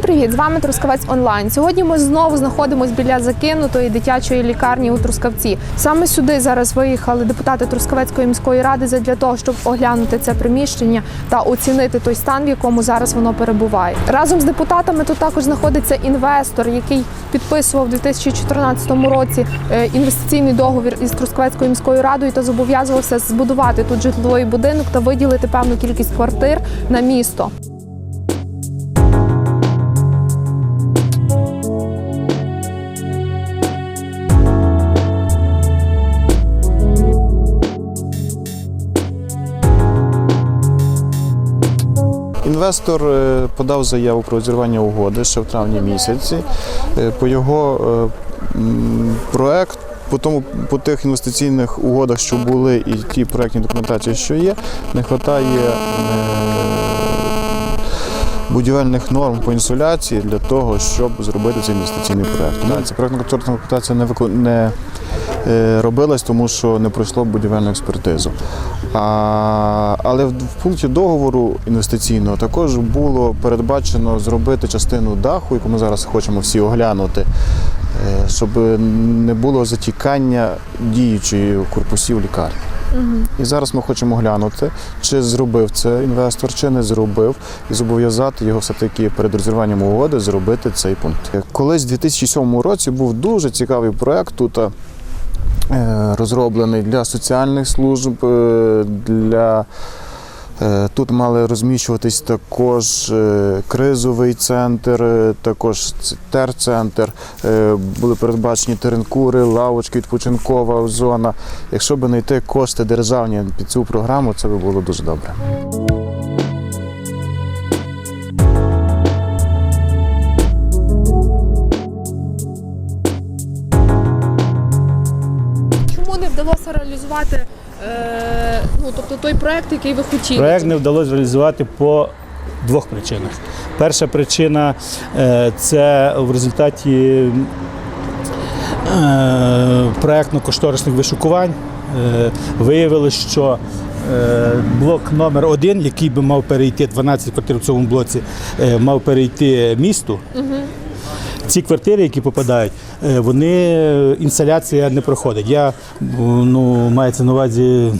привіт! З вами Трускавець Онлайн. Сьогодні ми знову знаходимося біля закинутої дитячої лікарні у Трускавці. Саме сюди зараз виїхали депутати Трускавецької міської ради для того, щоб оглянути це приміщення та оцінити той стан, в якому зараз воно перебуває. Разом з депутатами тут також знаходиться інвестор, який підписував у 2014 році е, інвестиційний договір із Трускавецькою міською радою та зобов'язувався збудувати тут житловий будинок та виділити певну кількість квартир на місто. Інвестор е, подав заяву про розірвання угоди ще в травні місяці. Е, По його е, м, проект, по тому по тих інвестиційних угодах, що були, і ті проектні документації, що є, не вистачає будівельних норм по інсуляції для того, щоб зробити цей інвестиційний проект. Ця проектна кошторисна документація не робилась, тому що не пройшло будівельну експертизу. А, але в, в пункті договору інвестиційного також було передбачено зробити частину даху, яку ми зараз хочемо всі оглянути, е, щоб не було затікання діючої корпусів лікарні. І зараз ми хочемо глянути, чи зробив це інвестор, чи не зробив, і зобов'язати його все-таки перед розірванням угоди зробити цей пункт. Колись у 2007 році був дуже цікавий проект тут. Е, Розроблений для соціальних служб, е, для е, тут мали розміщуватись також кризовий центр, також терцентр, були передбачені теренкури, лавочки, відпочинкова зона. Якщо б знайти кошти державні під цю програму, це би було дуже добре. Вдалося реалізувати е, ну, тобто той проект, який ви хотіли? Проект не вдалося реалізувати по двох причинах. Перша причина е, це в результаті е, проєктно-кошторисних вишукувань е, виявилось, що блок номер один, який би мав перейти 12 квартир в цьому блоці, мав перейти місту. Ці квартири, які попадають, е, вони інсталяція не проходить. Я ну, мається на увазі.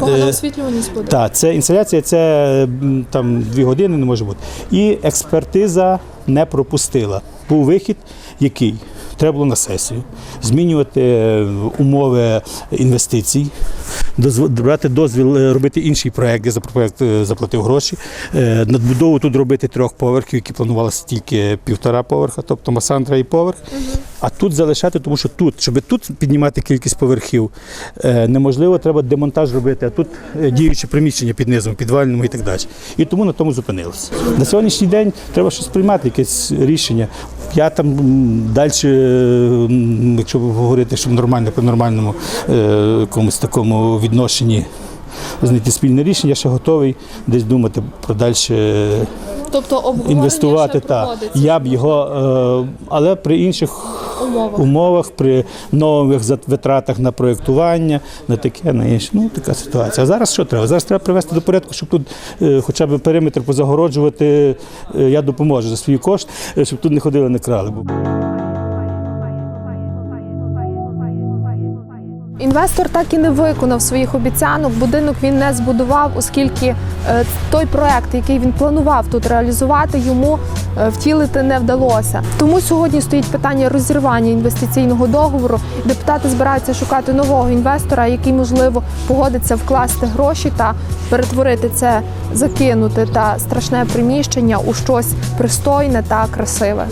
Е, освітлюваність буде. так, це інсталяція, це там дві години не може бути. І експертиза не пропустила. Був вихід, який треба було на сесію змінювати е, умови інвестицій, брати дозвіл е, робити інший проект, де за проект е, заплатив гроші. Е, Надбудову тут робити трьох поверхів, які планувалося тільки півтора поверха, тобто масандра і поверх. А тут залишати, тому що тут, щоб тут піднімати кількість поверхів, е, неможливо, треба демонтаж робити, а тут е, діюче приміщення під низом, підвальному і так далі. І тому на тому зупинилися. На сьогоднішній день треба щось приймати, якесь рішення. Я там далі, якщо говорити, що нормально по нормальному е, якомусь такому відношенні знайти спільне рішення, я ще готовий десь думати про далі Тобто інвестувати. ще Та я б його, е, але при інших умовах. умовах, при нових витратах на проєктування, на таке, на інше. Ну, така ситуація. А зараз що треба? Зараз треба привести до порядку, щоб тут е, хоча б периметр позагороджувати. Е, Я допоможу за свій кошт, е, щоб тут не ходили, не крали. Інвестор так і не виконав своїх обіцянок. Будинок він не збудував, оскільки той проект, який він планував тут реалізувати, йому втілити не вдалося. Тому сьогодні стоїть питання розірвання інвестиційного договору. Депутати збираються шукати нового інвестора, який можливо погодиться вкласти гроші та перетворити це закинуте та страшне приміщення у щось пристойне та красиве.